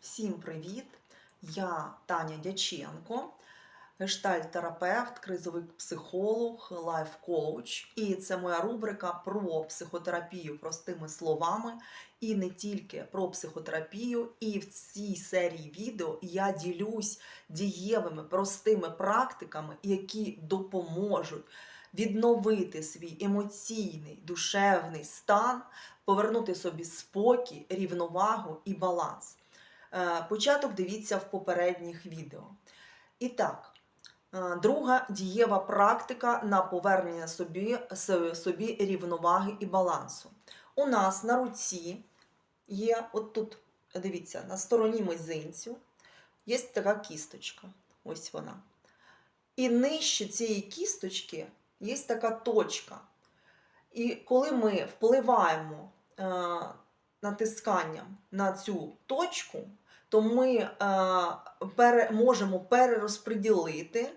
Всім привіт! Я Таня Дяченко, гештальт-терапевт, кризовий психолог, лайф-коуч. І це моя рубрика про психотерапію простими словами. І не тільки про психотерапію. І в цій серії відео я ділюсь дієвими простими практиками, які допоможуть відновити свій емоційний душевний стан, повернути собі спокій, рівновагу і баланс. Е, Початок дивіться в попередніх відео. І так, е, друга дієва практика на повернення собі, собі рівноваги і балансу. У нас на руці є, от тут, дивіться, на стороні мизинцю є така кісточка. Ось вона. І нижче цієї кісточки є така точка. І коли ми впливаємо е, натисканням на цю точку, то ми е, можемо перерозподілити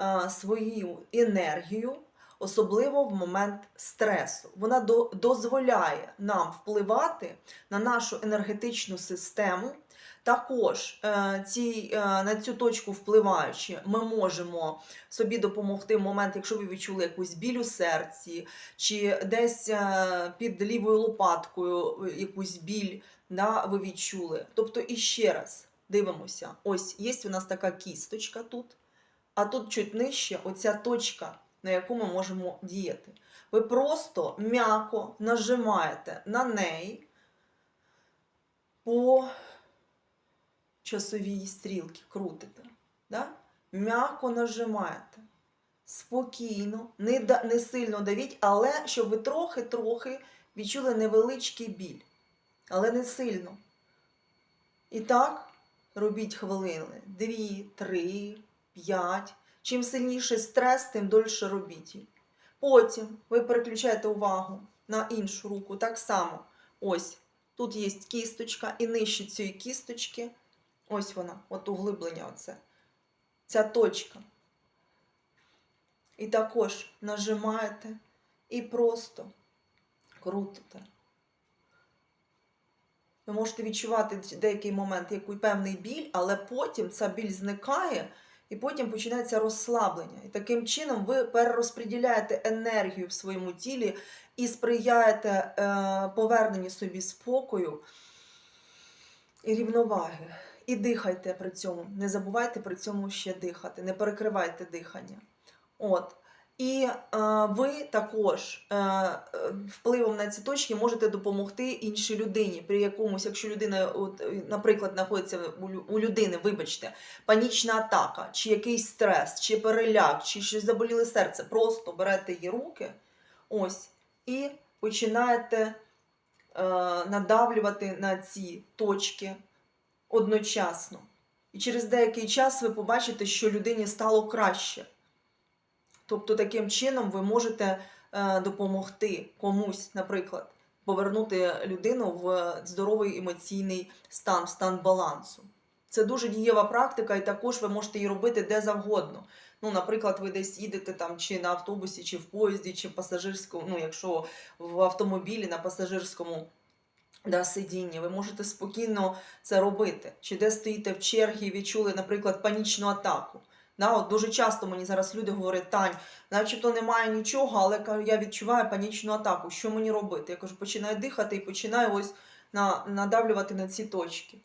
е, свою енергію, особливо в момент стресу. Вона до, дозволяє нам впливати на нашу енергетичну систему. Також е, ці, е, на цю точку впливаючи, ми можемо собі допомогти в момент, якщо ви відчули якусь біль у серці, чи десь е, під лівою лопаткою якусь біль да, ви відчули. Тобто, іще раз дивимося: ось є у нас така кісточка тут, а тут чуть нижче оця точка, на яку ми можемо діяти. Ви просто м'яко нажимаєте на неї по часовій стрілці, крутите. Да? М'яко нажимаєте. Спокійно, не, не сильно давіть, але щоб ви трохи-трохи відчули невеличкий біль. Але не сильно. І так, робіть хвилини. Дві, три, п'ять. Чим сильніший стрес, тим дольше робіть. Потім ви переключаєте увагу на іншу руку. Так само. Ось. Тут є кісточка, і нижче цієї кісточки. Ось вона, от углиблення оце. Ця точка. І також нажимаєте і просто крутите. Ви можете відчувати деякий момент який певний біль, але потім ця біль зникає, і потім починається розслаблення. І таким чином ви перерозподіляєте енергію в своєму тілі і сприяєте е, поверненню собі спокою і рівноваги. І дихайте при цьому. Не забувайте при цьому ще дихати, не перекривайте дихання. От. І е, ви також е, е, впливом на ці точки можете допомогти іншій людині. При якомусь, якщо людина, от, е, наприклад, знаходиться у, людини, вибачте, панічна атака, чи якийсь стрес, чи переляк, чи щось заболіле серце, просто берете її руки, ось, і починаєте е, надавлювати на ці точки одночасно. І через деякий час ви побачите, що людині стало краще. Тобто, таким чином ви можете е, допомогти комусь, наприклад, повернути людину в здоровий емоційний стан, в стан балансу. Це дуже дієва практика, і також ви можете її робити де завгодно. Ну, наприклад, ви десь їдете там чи на автобусі, чи в поїзді, чи в пасажирському, ну, якщо в автомобілі на пасажирському да, сидінні, ви можете спокійно це робити. Чи де стоїте в чергі і відчули, наприклад, панічну атаку. Да, от дуже часто мені зараз люди говорять, Тань, начебто немає нічого, але я відчуваю панічну атаку. Що мені робити? Я кажу, починаю дихати і починаю ось на, надавлювати на ці точки.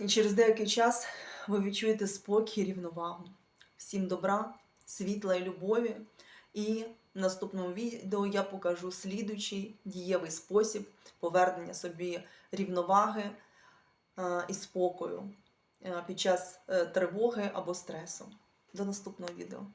І через деякий час ви відчуєте спокій і рівновагу. Всім добра, світла і любові. І в наступному відео я покажу слідуючий дієвий спосіб повернення собі рівноваги е, і спокою під час е, тривоги або стресу. До наступного відео.